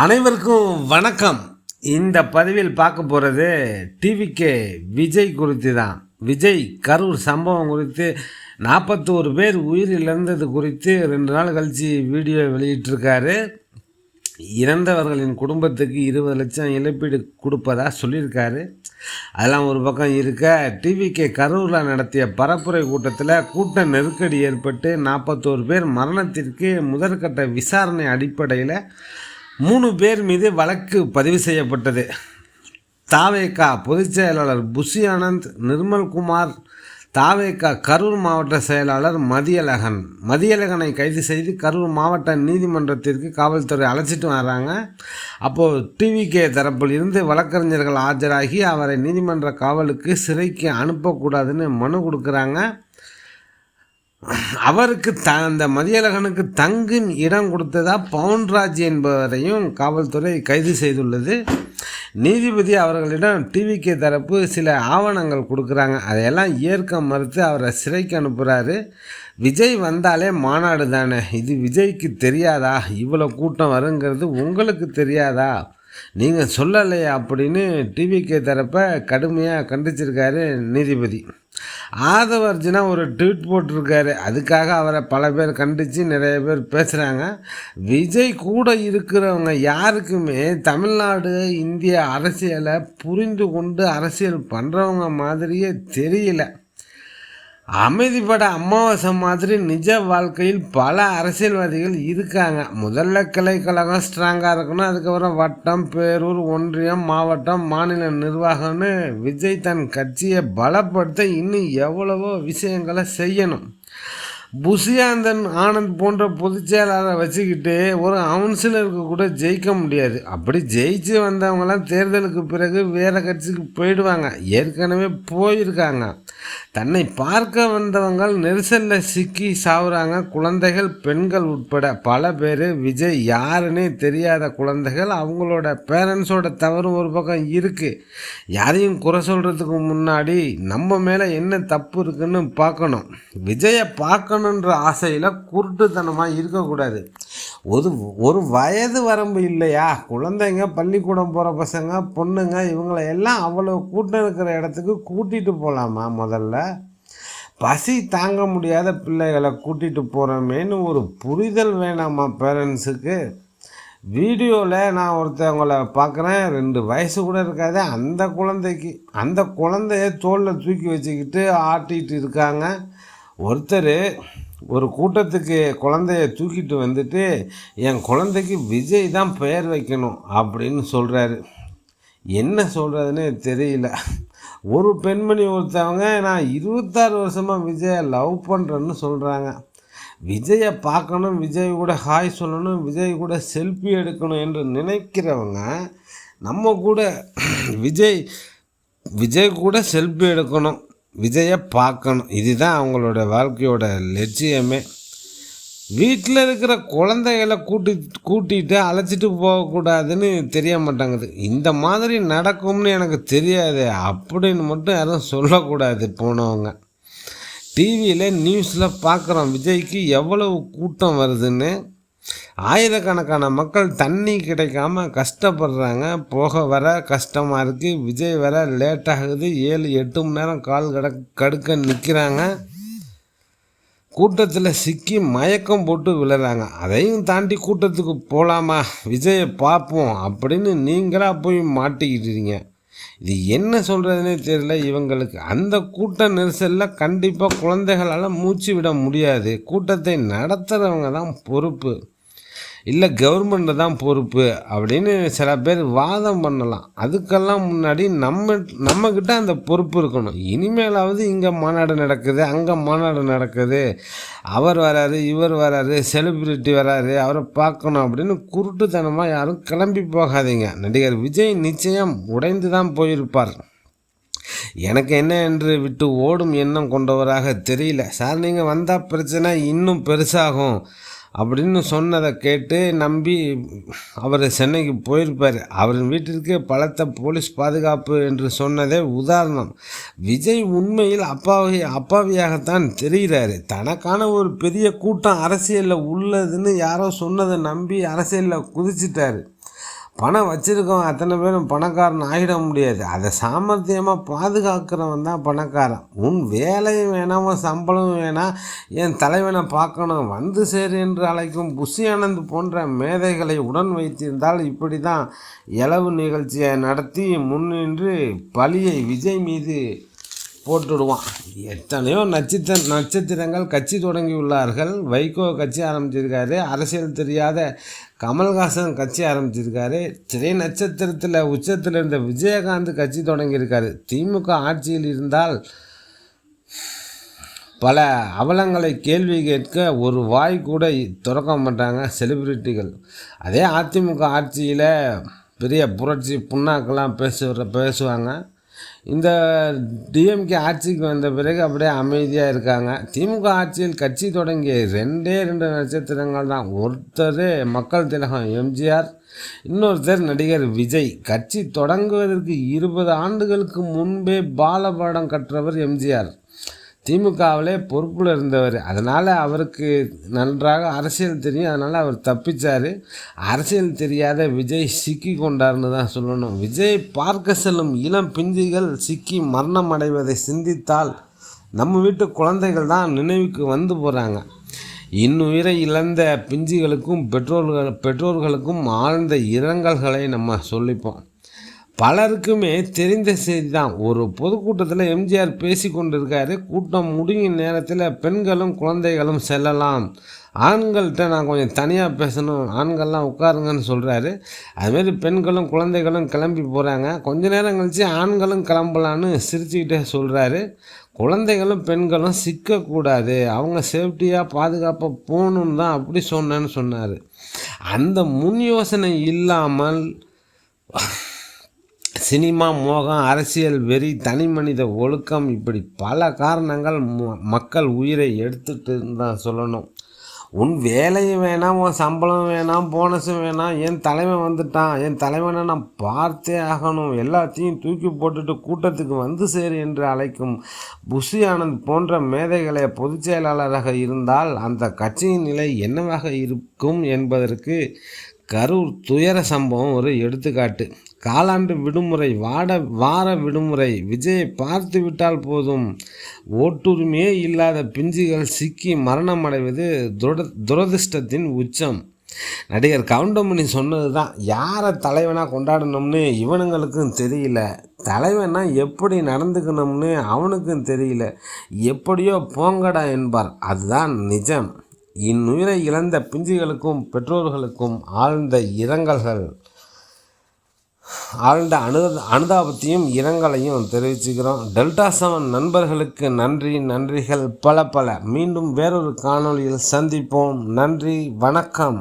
அனைவருக்கும் வணக்கம். இந்த பதிவில் பார்க்க போகிறது டிவிகே விஜய் குறித்து தான் விஜய் கரூர் சம்பவம் குறித்து நாற்பத்தோரு பேர் உயிர் இழந்தது குறித்து ரெண்டு நாள் கழித்து வீடியோ வெளியிட்டிருக்காரு. இறந்தவர்களின் குடும்பத்துக்கு இருபது லட்சம் இழப்பீடு கொடுப்பதா சொல்லியிருக்காரு. அதெல்லாம் ஒரு பக்கம் இருக்க டிவிகே கரூரில் நடத்திய பரப்புரை கூட்டத்தில் கூட்ட நெருக்கடி ஏற்பட்டு நாற்பத்தோரு பேர் மரணத்திற்கு முதற்கட்ட விசாரணை அடிப்படையில் மூணு பேர் மீது வழக்கு பதிவு செய்யப்பட்டது. தாவேகா பொதுச் செயலாளர் புஷி ஆனந்த் நிர்மல்குமார் தாவேகா கரூர் மாவட்ட செயலாளர் மதியழகன். மதியழகனை கைது செய்து கரூர் மாவட்ட நீதிமன்றத்திற்கு காவல்துறை அழைச்சிட்டு வராங்க. அப்போது டிவிகே தரப்பில் இருந்து வழக்கறிஞர்கள் ஆஜராகி அவரை நீதிமன்ற காவலுக்கு சிறைக்கு அனுப்பக்கூடாதுன்னு மனு கொடுக்குறாங்க. அவருக்கு த அந்த மதியழகனுக்கு தங்கும் இடம் கொடுத்ததா பவுன்ராஜ் என்பவரையும் காவல்துறை கைது செய்துள்ளது. நீதிபதி அவர்களிடம் டிவிகே தரப்பு சில ஆவணங்கள் கொடுக்குறாங்க. அதையெல்லாம் ஏற்க மறுத்து அவரை சிறைக்கு அனுப்புகிறாரு விஜய் வந்தாலே மாநாடு தானே. இது விஜய்க்கு தெரியாதா? இவ்வளோ கூட்டம் வருங்கிறது உங்களுக்கு தெரியாதா? நீங்கள் சொல்லலையா அப்படின்னு டிவிகே தரப்பை கடுமையாக கண்டிச்சிருக்காரு நீதிபதி. ஆதவ அர்ஜுனா ஒரு ட்வீட் போட்டிருக்காரு. அதுக்காக அவரை பல பேர் கண்டித்து நிறைய பேர் பேசுகிறாங்க விஜய் கூட இருக்கிறவங்க யாருக்குமே தமிழ்நாடு இந்திய அரசியலை புரிந்து கொண்டு அரசியல் பண்ணுறவங்க மாதிரியே தெரியல. அமைதிப்பட அமாவாசை மாதிரி நிஜ வாழ்க்கையில் பல அரசியல்வாதிகள் இருக்காங்க. முதல்ல கிளைக்கழகம் ஸ்ட்ராங்காக இருக்கணும் அதுக்கப்புறம் வட்டம் பேரூர் ஒன்றியம் மாவட்டம் மாநில நிர்வாகம்னு விஜய் தன் கட்சியை பலப்படுத்த இன்னும் எவ்வளவோ விஷயங்களை செய்யணும். புஷியாந்தன் ஆனந்த் போன்ற பொதுச் செயலாளரை வச்சுக்கிட்டு ஒரு கவுன்சிலருக்கு கூட ஜெயிக்க முடியாது. அப்படி ஜெயிச்சு வந்தவங்களாம் தேர்தலுக்கு பிறகு வேறு கட்சிக்கு போயிடுவாங்க. ஏற்கனவே போயிருக்காங்க. தன்னை பார்க்க வந்தவங்கள் நெரிசலில் சிக்கி சாவுறாங்க. குழந்தைகள் பெண்கள் உட்பட பல பேர் விஜய் யாருன்னே தெரியாத குழந்தைகள். அவங்களோட பேரண்ட்ஸோட தவறு ஒரு பக்கம் இருக்குது யாரையும் குறை சொல்கிறதுக்கு முன்னாடி நம்ம மேலே என்ன தப்பு இருக்குன்னு பார்க்கணும். விஜயை பார்க்கணுன்ற ஆசையில் குருட்டுத்தனமாக இருக்கக்கூடாது. ஒரு ஒரு வயது வரம்பு இல்லையா? குழந்தைங்க பள்ளிக்கூடம் போகிற பசங்க பொண்ணுங்க இவங்களை எல்லாம் அவ்வளோ கூட்டம் இருக்கிற இடத்துக்கு கூட்டிகிட்டு போகலாமா முதல்ல? பசி தாங்க முடியாத பிள்ளைகளை கூட்டிகிட்டு போகிறோமேனு ஒரு புரிதல் வேணாமா பேரண்ட்ஸுக்கு? வீடியோவில் நான் ஒருத்தவங்களை பார்க்குறேன் ரெண்டு வயசு கூட இருக்காது அந்த குழந்தைக்கு அந்த குழந்தைய தோளில் தூக்கி வச்சுக்கிட்டு ஆட்டிகிட்டு இருக்காங்க. ஒருத்தர் ஒரு கூட்டத்துக்கு குழந்தைய தூக்கிட்டு வந்துட்டு என் குழந்தைக்கு விஜய் தான் பெயர் வைக்கணும் அப்படின்னு சொல்கிறாரு என்ன சொல்கிறதுன்னு தெரியல. ஒரு பெண்மணி ஒருத்தவங்க நான் இருபத்தாறு வருஷமாக விஜயை லவ் பண்ணுறேன்னு சொல்கிறாங்க விஜயை பார்க்கணும் விஜய் கூட ஹாய் சொல்லணும் விஜய் கூட செல்ஃபி எடுக்கணும் என்று நினைக்கிறவங்க நம்ம கூட விஜய் விஜய் கூட செல்ஃபி எடுக்கணும். விஜயை பார்க்கணும். இதுதான் அவங்களோட வாழ்க்கையோட லட்சியமே. வீட்டில் இருக்கிற குழந்தைகளை கூட்டி கூட்டிகிட்டு அழைச்சிட்டு போகக்கூடாதுன்னு தெரிய மாட்டாங்குது. இந்த மாதிரி நடக்கும்னு எனக்கு தெரியாது அப்படின்னு மட்டும் யாரும் சொல்லக்கூடாது போனவங்க. டிவியில் நியூஸில் பார்க்குறோம் விஜய்க்கு எவ்வளவு கூட்டம் வருதுன்னு. ஆயிரக்கணக்கான மக்கள் தண்ணி கிடைக்காம கஷ்டப்படுறாங்க. போக வர கஷ்டமாக இருக்குது விஜய் வர லேட் ஆகுது. ஏழு எட்டு மணி நேரம் கால் கட கடுக்க நிற்கிறாங்க கூட்டத்தில் சிக்கி மயக்கம் போட்டு விழுறாங்க. அதையும் தாண்டி கூட்டத்துக்கு போகலாமா விஜயை பார்ப்போம் அப்படின்னு நீங்களாக போய் மாட்டிக்கிட்டீங்க இது என்ன சொல்கிறதுனே தெரியல. இவங்களுக்கு அந்த கூட்ட நெரிசலில் கண்டிப்பாக குழந்தைகளால் மூச்சு விட முடியாது. கூட்டத்தை நடத்துகிறவங்க தான் பொறுப்பு. இல்லை கவர்மெண்ட்டு தான் பொறுப்பு அப்படின்னு சில பேர் வாதம் பண்ணலாம். அதுக்கெல்லாம் முன்னாடி நம்ம நம்மக்கிட்ட அந்த பொறுப்பு இருக்கணும். இனிமேலாவது இங்கே மாநாடு நடக்குது அங்கே மாநாடு நடக்குது. அவர் வராரு இவர் வராரு செலிப்ரிட்டி வராரு அவரை பார்க்கணும் அப்படின்னு குருட்டுத்தனமாக யாரும் கிளம்பி போகாதீங்க. நடிகர் விஜய் நிச்சயம் உடைந்து தான் போயிருப்பார். எனக்கு என்ன என்று விட்டு ஓடும் எண்ணம் கொண்டவராக தெரியல. சார் நீங்கள் வந்தால் பிரச்சனை இன்னும் பெருசாகும். அப்படின்னு சொன்னதை கேட்டு நம்பி அவர் சென்னைக்கு போயிருப்பார். அவரின் வீட்டிற்கு பலத்த போலீஸ் பாதுகாப்பு என்று சொன்னதே உதாரணம். விஜய் உண்மையில் அப்பாவி அப்பாவியாகத்தான் தெரிகிறாரு. தனக்கான ஒரு பெரிய கூட்டம் அரசியலில் உள்ளதுன்னு யாரோ சொன்னதை நம்பி அரசியலில் குதிச்சிட்டாரு. பணம் வச்சுருக்கவன் அத்தனை பேரும் பணக்காரன் ஆகிட முடியாது. அதை சாமர்த்தியமாக பாதுகாக்கிறவன் தான் பணக்காரன். உன் வேலையும் வேணாம் சம்பளம் வேணாம். என் தலைவனை பார்க்கணும். வந்து சேரு என்று அழைக்கும் புஷி ஆனந்த் போன்ற மேதைகளை உடன் வைத்திருந்தால் இப்படி தான் இளவு நிகழ்ச்சியை நடத்தி முன்னின்று பழியை விஜய் மீது போட்டுடுவான். எத்தனையோ நட்சத்திர நட்சத்திரங்கள் கட்சி தொடங்கியுள்ளார்கள். வைகோ கட்சி ஆரம்பிச்சிருக்காரு. அரசியல் தெரியாத கமல்ஹாசன் கட்சி ஆரம்பிச்சிருக்காரு. திரை நட்சத்திரத்தில் உச்சத்தில் இருந்த விஜயகாந்த் கட்சி தொடங்கியிருக்காரு. திமுக ஆட்சியில் இருந்தால் பல அவலங்களை கேள்வி கேட்க ஒரு வாய் கூட திறக்க மாட்டாங்க செலிபிரிட்டிகள். அதே அதிமுக ஆட்சியில் பெரிய புரட்சி புண்ணாக்கெல்லாம் பேசுகிற பேசுவாங்க. இந்த டிஎம்கே ஆட்சிக்கு வந்த பிறகு அப்படியே அமைதியாக இருக்காங்க. திமுக ஆட்சியில் கட்சி தொடங்கிய ரெண்டே ரெண்டு நட்சத்திரங்கள் தான். ஒருத்தர் மக்கள் திலகம் எம்ஜிஆர் இன்னொருத்தர் நடிகர் விஜய். கட்சி தொடங்குவதற்கு இருபது ஆண்டுகளுக்கு முன்பே பாலபாடம் கற்றவர் எம்ஜிஆர். திமுகவிலே பொறுப்பில் இருந்தவர். அதனால் அவருக்கு நன்றாக அரசியல் தெரியும். அதனால் அவர் தப்பிச்சார். அரசியல் தெரியாத விஜய் சிக்கி கொண்டார்னு தான் சொல்லணும். விஜய் பார்க்க செல்லும் இளம் பிஞ்சுகள் சிக்கி மரணம் அடைவதை சிந்தித்தால் நம்ம வீட்டு குழந்தைகள் தான் நினைவுக்கு வந்து போகிறாங்க இன்னுயிரை இழந்த பிஞ்சுகளுக்கும் பெற்றோர்கள் பெற்றோர்களுக்கும் ஆழ்ந்த இரங்கல்களை நம்ம சொல்லிப்போம். பலருக்குமே தெரிந்த செய்தி தான் ஒரு பொதுக்கூட்டத்தில் எம்ஜிஆர் பேசி கொண்டிருக்காரு கூட்டம் முடியும் நேரத்தில் பெண்களும் குழந்தைகளும் செல்லலாம். ஆண்கள்கிட்ட நான் கொஞ்சம் தனியாக பேசணும். ஆண்கள்லாம் உட்காருங்கன்னு சொல்கிறாரு அதுமாரி பெண்களும் குழந்தைகளும் கிளம்பி போகிறாங்க கொஞ்ச நேரம் கழித்து ஆண்களும் கிளம்பலான்னு சிரிச்சுக்கிட்டே சொல்கிறாரு குழந்தைகளும் பெண்களும் சிக்கக்கூடாது. அவங்க சேஃப்டியாக பாதுகாப்பாக போகணுன்னு தான் அப்படி சொன்னேன்னு சொன்னார். அந்த முன் யோசனை இல்லாமல் சினிமா மோகம் அரசியல் வெறி தனி மனித ஒழுக்கம் இப்படி பல காரணங்கள் மக்கள் உயிரை எடுத்துட்டு தான் சொல்லணும். உன் வேலையும் வேணாம் உன் சம்பளம் வேணாம் போனஸும் வேணாம் என் தலைவன் வந்துட்டான் என் தலைவனை நான் பார்த்தே ஆகணும் எல்லாத்தையும் தூக்கி போட்டுட்டு கூட்டத்துக்கு வந்து சேரு என்று அழைக்கும் புஷி ஆனந்த் போன்ற மேதைகளை பொதுச் செயலாளராக இருந்தால் அந்த கட்சியின் நிலை என்னவாக இருக்கும் என்பதற்கு கரூர் துயர சம்பவம் ஒரு எடுத்துக்காட்டு. காலாண்டு விடுமுறை வாட வார விடுமுறை விஜயை பார்த்து விட்டால் போதும். ஓட்டுரிமையே இல்லாத பிஞ்சுகள் சிக்கி மரணம் அடைவது துரத துரதிருஷ்டத்தின் உச்சம். நடிகர் கவுண்டமணி சொன்னது தான் யாரை தலைவனாக கொண்டாடணும்னு இவனுங்களுக்கும் தெரியல. தலைவனா எப்படி நடந்துக்கணும்னு அவனுக்கும் தெரியல. எப்படியோ போங்கடா என்பார். அதுதான் நிஜம். இந்நுயிரை இழந்த பிஞ்சுகளுக்கும் பெற்றோர்களுக்கும் ஆழ்ந்த இரங்கல்கள். ஆழ்ந்த அனு அனுதாபத்தையும் இரங்கலையும் தெரிவிச்சுக்கிறோம். டெல்டா செவன் நண்பர்களுக்கு நன்றி நன்றிகள் பல பல. மீண்டும் வேறொரு காணொளியில் சந்திப்போம். நன்றி வணக்கம்.